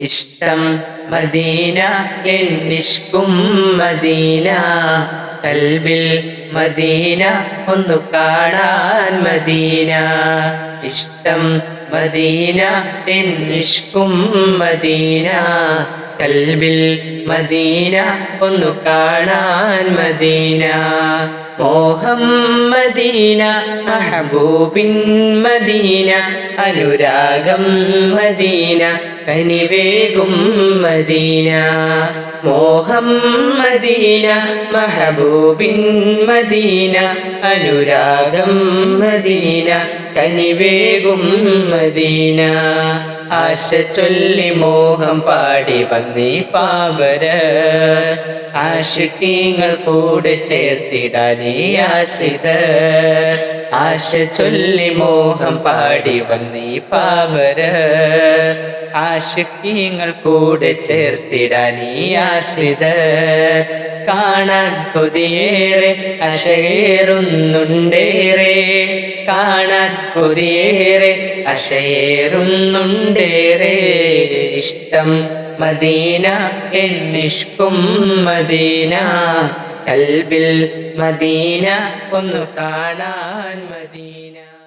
ഇഷ്ടം മദീന എൻ ഇഷ്കും മദീന. കൽബിൽ മദീന ഒന്നു കാണാൻ മദീന. ഇഷ്ടം മദീന എൻ ഇഷ്കും മദീന. കൽബിൽ മദീന ഒന്നു കാണാൻ മദീന. മോഹം മദീന മഹബൂബിൻ മദീന. അനുരാഗം മദീന. കനിവേകും മദീന മോഹം മദീന മഹബൂബിൻ മദീന അനുരാഗം മദീന കനിവേകും മദീന. ആശ ചൊല്ലി മോഹം പാടി വന്നി പാവര ആശിക്കീങ്ങൾ കൂടെ ചേർത്തിടാനീ ആശ്രിത ആശ ചൊല്ലി മോഹം പാടി വന്നി പാവര ആശിക്കീങ്ങൾ കൂടെ ചേർത്തിടാനീ ആശ്രിത കാണാൻ കൊതിയേറെ അശയേറുന്നുണ്ടേറെ. കാണാൻ കൊതിയേറെ അശയേറുന്നുണ്ടേറെ. ഇഷ്ടം മദീന എന്നിഷ്കും മദീന. കൽബിൽ മദീന ഒന്നു കാണാൻ മദീന.